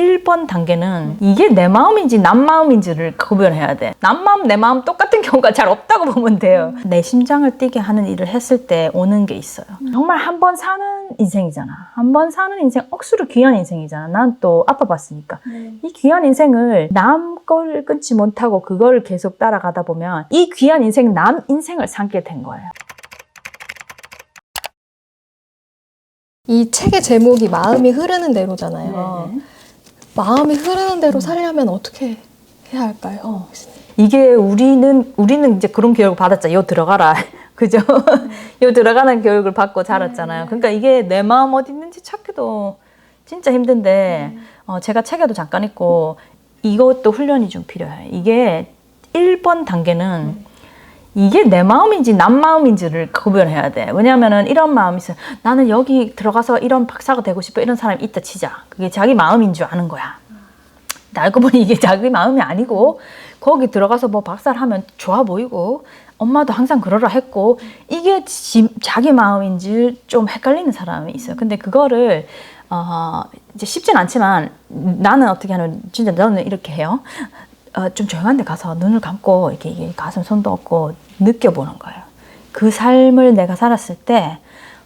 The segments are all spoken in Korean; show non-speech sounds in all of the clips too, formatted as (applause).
1번 단계는 이게 내 마음인지 남 마음인지를 구별해야 돼. 남 마음, 내 마음 똑같은 경우가 잘 없다고 보면 돼요. 내 심장을 뛰게 하는 일을 했을 때 오는 게 있어요. 정말 한 번 사는 인생이잖아. 한 번 사는 인생, 억수로 귀한 인생이잖아. 난 또 아빠 봤으니까. 이 귀한 인생을 남 걸 끊지 못하고 그걸 계속 따라가다 보면 이 귀한 인생, 남 인생을 삼게 된 거예요. 이 책의 제목이 마음이 흐르는 대로잖아요. 마음이 흐르는 대로 살려면 어떻게 해야 할까요? 이게 우리는 우리는 이제 그런 교육을 받았잖아. 요 들어가라. (laughs) 그죠? 요 들어가는 교육을 받고 자랐잖아요. 그러니까 이게 내 마음 어디 있는지 찾기도 진짜 힘든데 어, 제가 책에도 잠깐 읽고 이것도 훈련이 좀 필요해요. 이게 1번 단계는 이게 내 마음인지 남 마음인지를 구별해야 돼. 왜냐하면은 이런 마음이 있어. 나는 여기 들어가서 이런 박사가 되고 싶어. 이런 사람이 있다 치자. 그게 자기 마음인 줄 아는 거야. 알고 보니 이게 자기 마음이 아니고 거기 들어가서 뭐 박사를 하면 좋아 보이고 엄마도 항상 그러라 했고 이게 지- 자기 마음인지 좀 헷갈리는 사람이 있어요. 근데 그거를 어 이제 쉽진 않지만 나는 어떻게 하면 진짜 너는 이렇게 해요. 어, 좀 조용한 데 가서 눈을 감고 이렇게, 이게 가슴 손도 얻고 느껴보는 거예요. 그 삶을 내가 살았을 때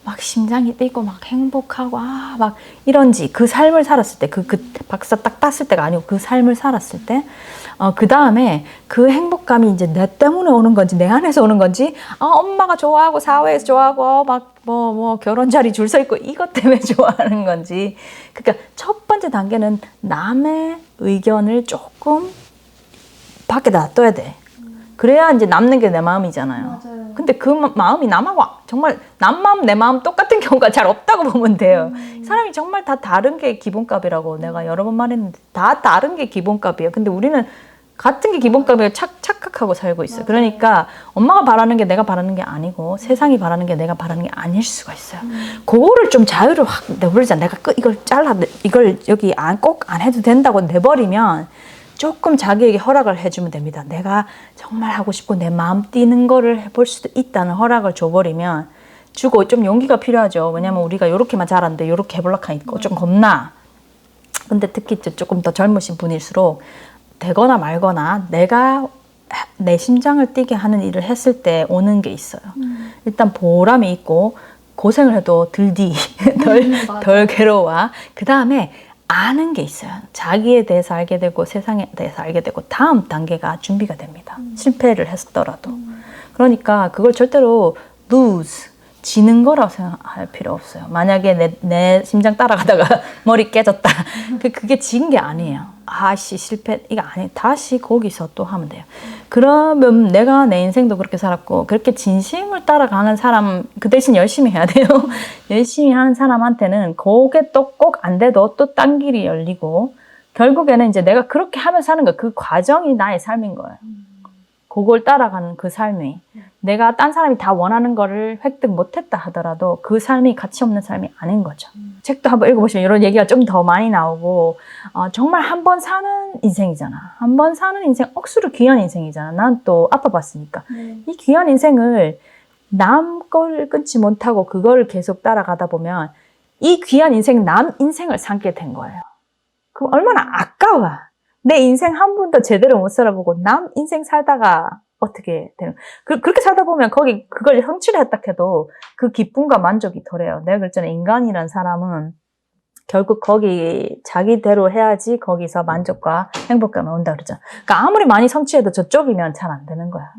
막 심장이 뛰고 막 행복하고 아 막 이런지 그 삶을 살았을 때 그그 박사 딱 봤을 때가 아니고 그 삶을 살았을 때 어, 그 다음에 그 행복감이 이제 내 때문에 오는 건지 내 안에서 오는 건지 아 엄마가 좋아하고 사회에서 좋아하고 막 뭐뭐 결혼 자리 줄 서 있고 이것 때문에 (laughs) 좋아하는 건지 그러니까 첫 번째 단계는 남의 의견을 조금 밖에 놔둬야 돼. 그래야 이제 남는 게 내 마음이잖아요. 근데 그 마- 마음이 남하고 정말 남 마음 내 마음 똑같은 (laughs) 경우가 잘 없다고 보면 돼요. 사람이 정말 다 다른 게 기본값이라고 내가 여러 번 말했는데 다 다른 게 기본값이에요. 근데 우리는 같은 게 기본값이에요. 착, 착각하고 살고 있어요. 그러니까 엄마가 바라는 게 내가 바라는 게 아니고 세상이 바라는 게 내가 바라는 게 아닐 수가 있어요. 그거를 좀 자유를 확 내버리자. 내가 끄, 이걸 잘라, 이걸 여기 안, 꼭 안 해도 된다고 내버리면 조금 자기에게 허락을 해주면 됩니다. 내가 정말 하고 싶고 내 마음 뛰는 거를 해볼 수도 있다는 허락을 줘버리면 주고 좀 용기가 필요하죠. 왜냐면 우리가 요렇게만 자랐는데 요렇게 해볼락하 있고 좀 겁나. 근데 특히 조금 더 젊으신 분일수록 되거나 말거나 내가 내 심장을 뛰게 하는 일을 했을 때 오는 게 있어요. 일단 보람이 있고 고생을 해도 덜디 덜, (laughs) 덜 괴로워. 그 다음에 아는 게 있어요. 자기에 대해서 알게 되고 세상에 대해서 알게 되고 다음 단계가 준비가 됩니다. 실패를 했더라도. 그러니까 그걸 절대로 lose 지는 거라고 생각할 필요 없어요. 만약에 내, 내 심장 따라가다가 (laughs) 머리 깨졌다. 그- 그게 진 게 아니에요. 아씨 실패 이거 아니 다시 거기서 또 하면 돼요. 그러면 내가 내 인생도 그렇게 살았고 그렇게 진심을 따라가는 사람 그 대신 열심히 해야 돼요. (laughs) 열심히 하는 사람한테는 그게 또 꼭 안 돼도 또 딴 길이 열리고 결국에는 이제 내가 그렇게 하면서 사는 거 그 과정이 나의 삶인 거예요. 그걸 따라가는 그 삶이 내가 딴 사람이 다 원하는 거를 획득 못했다 하더라도 그 삶이 가치 없는 삶이 아닌 거죠. 책도 한번 읽어보시면 이런 얘기가 좀 더 많이 나오고 어, 정말 한 번 사는 인생이잖아. 한 번 사는 인생 억수로 귀한 인생이잖아. 난 또 아빠 봤으니까 이 귀한 인생을 남 걸 끊지 못하고 그걸 계속 따라가다 보면 이 귀한 인생 남 인생을 삼게 된 거예요. 그럼 얼마나 아까워. 내 인생 한 번도 제대로 못 살아보고 남 인생 살다가 어떻게 되는 그, 그렇게 살다 보면 거기 그걸 성취를 했다 해도 그 기쁨과 만족이 덜해요. 내가 그랬잖아. 인간이란 사람은 결국 거기 자기대로 해야지 거기서 만족과 행복감이 온다 그러잖아. 그러니까 아무리 많이 성취해도 저쪽이면 잘 안 되는 거야.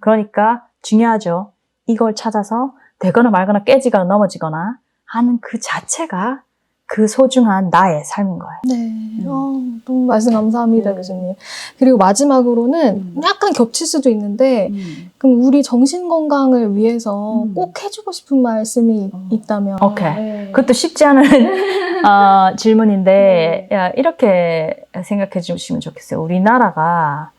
그러니까 중요하죠. 이걸 찾아서 되거나 말거나 깨지거나 넘어지거나 하는 그 자체가 그 소중한 나의 삶인 거예요. 네. 어, 너무 말씀 감사합니다, 네. 교수님. 그리고 마지막으로는 음. 약간 겹칠 수도 있는데, 그럼 우리 정신 건강을 위해서 음. 꼭 해주고 싶은 말씀이 어. 있다면. 오케이. 네. 그것도 쉽지 않은 (laughs) 어, 질문인데 야, 이렇게 생각해 주시면 좋겠어요. 우리나라가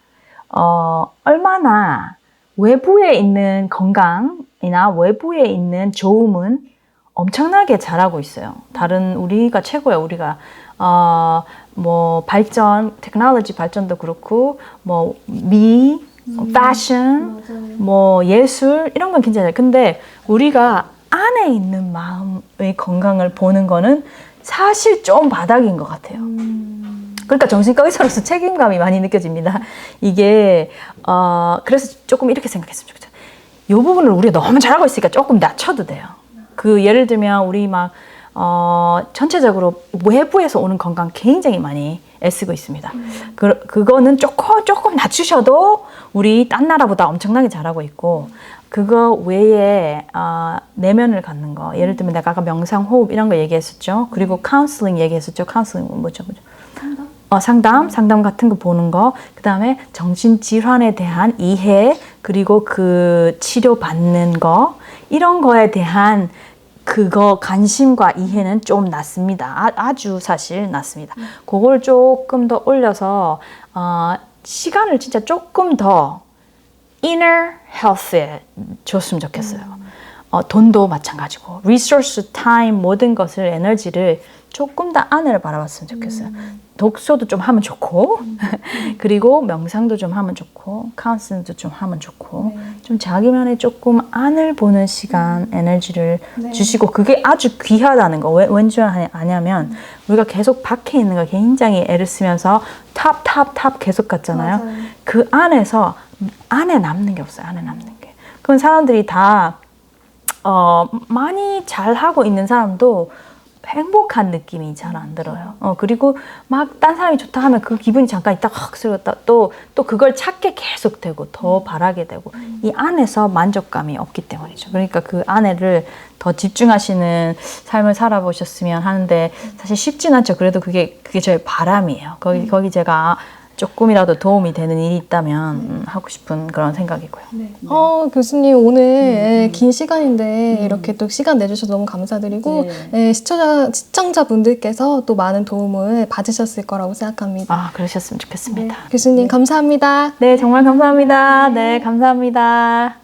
어, 얼마나 외부에 있는 건강이나 외부에 있는 좋음은 엄청나게 잘하고 있어요. 다른 우리가 최고야. 우리가 어, 뭐 발전, 테크놀로지 발전도 그렇고 뭐 미, 패션, 뭐 예술 이런 건 괜찮아요. 근데 우리가 안에 있는 마음의 건강을 보는 거는 사실 좀 바닥인 것 같아요. 음. 그러니까 정신과 의사로서 책임감이 많이 느껴집니다. 이게 어 그래서 조금 이렇게 생각했으면 좋겠어요. 이 부분을 우리가 너무 잘하고 있으니까 조금 낮춰도 돼요. 그 예를 들면 우리 막 어, 전체적으로 외부에서 오는 건강 굉장히 많이 애쓰고 있습니다. 그, 그거는 조금, 조금 낮추셔도 우리 딴 나라보다 엄청나게 잘하고 있고, 그거 외에, 어, 내면을 갖는 거. 예를 들면 내가 아까 명상, 호흡 이런 거 얘기했었죠. 그리고 카운슬링 얘기했었죠. 카운슬링 뭐죠, 뭐죠? 어, 상담, 상담 같은 거 보는 거, 그 다음에 정신질환에 대한 이해, 그리고 그 치료받는 거, 이런 거에 대한 그거 관심과 이해는 좀 낮습니다. 아, 주 사실 낮습니다. 그걸 조금 더 올려서, 어, 시간을 진짜 조금 더 inner health에 줬으면 좋겠어요. 어, 돈도 마찬가지고, resource, time, 모든 것을, 에너지를 조금 더 안을 바라봤으면 좋겠어요. 독서도 좀 하면 좋고, (laughs) 그리고 명상도 좀 하면 좋고, 카운슬링도 좀 하면 좋고, 좀 자기만의 조금 안을 보는 시간, 에너지를 네. 주시고, 그게 아주 귀하다는 거. 왜, 왠지 아냐- 아냐면, 우리가 계속 밖에 있는 거 굉장히 애를 쓰면서 탑, 탑, 탑 계속 갔잖아요. 맞아요. 그 안에서 안에 남는 게 없어요. 안에 남는 게. 그건 사람들이 다 어, 많이 잘 하고 있는 사람도 행복한 느낌이 잘 안 들어요. 어, 그리고 막 딴 사람이 좋다 하면 그 기분이 잠깐 있다가 확 쓰였다. 또, 또 그걸 찾게 계속 되고 더 바라게 되고 이 안에서 만족감이 없기 때문이죠. 그러니까 그 안에를 더 집중하시는 삶을 살아보셨으면 하는데 사실 쉽진 않죠. 그래도 그게, 그게 저의 바람이에요. 거기, 거기 제가 조금이라도 도움이 되는 일이 있다면 음, 하고 싶은 그런 생각이고요. 어, 교수님 오늘 예, 긴 시간인데 이렇게 또 시간 내주셔서 너무 감사드리고 예, 시청자 시청자분들께서 또 많은 도움을 받으셨을 거라고 생각합니다. 아, 그러셨으면 좋겠습니다. 교수님 감사합니다. 네, 정말 감사합니다. 네, 감사합니다.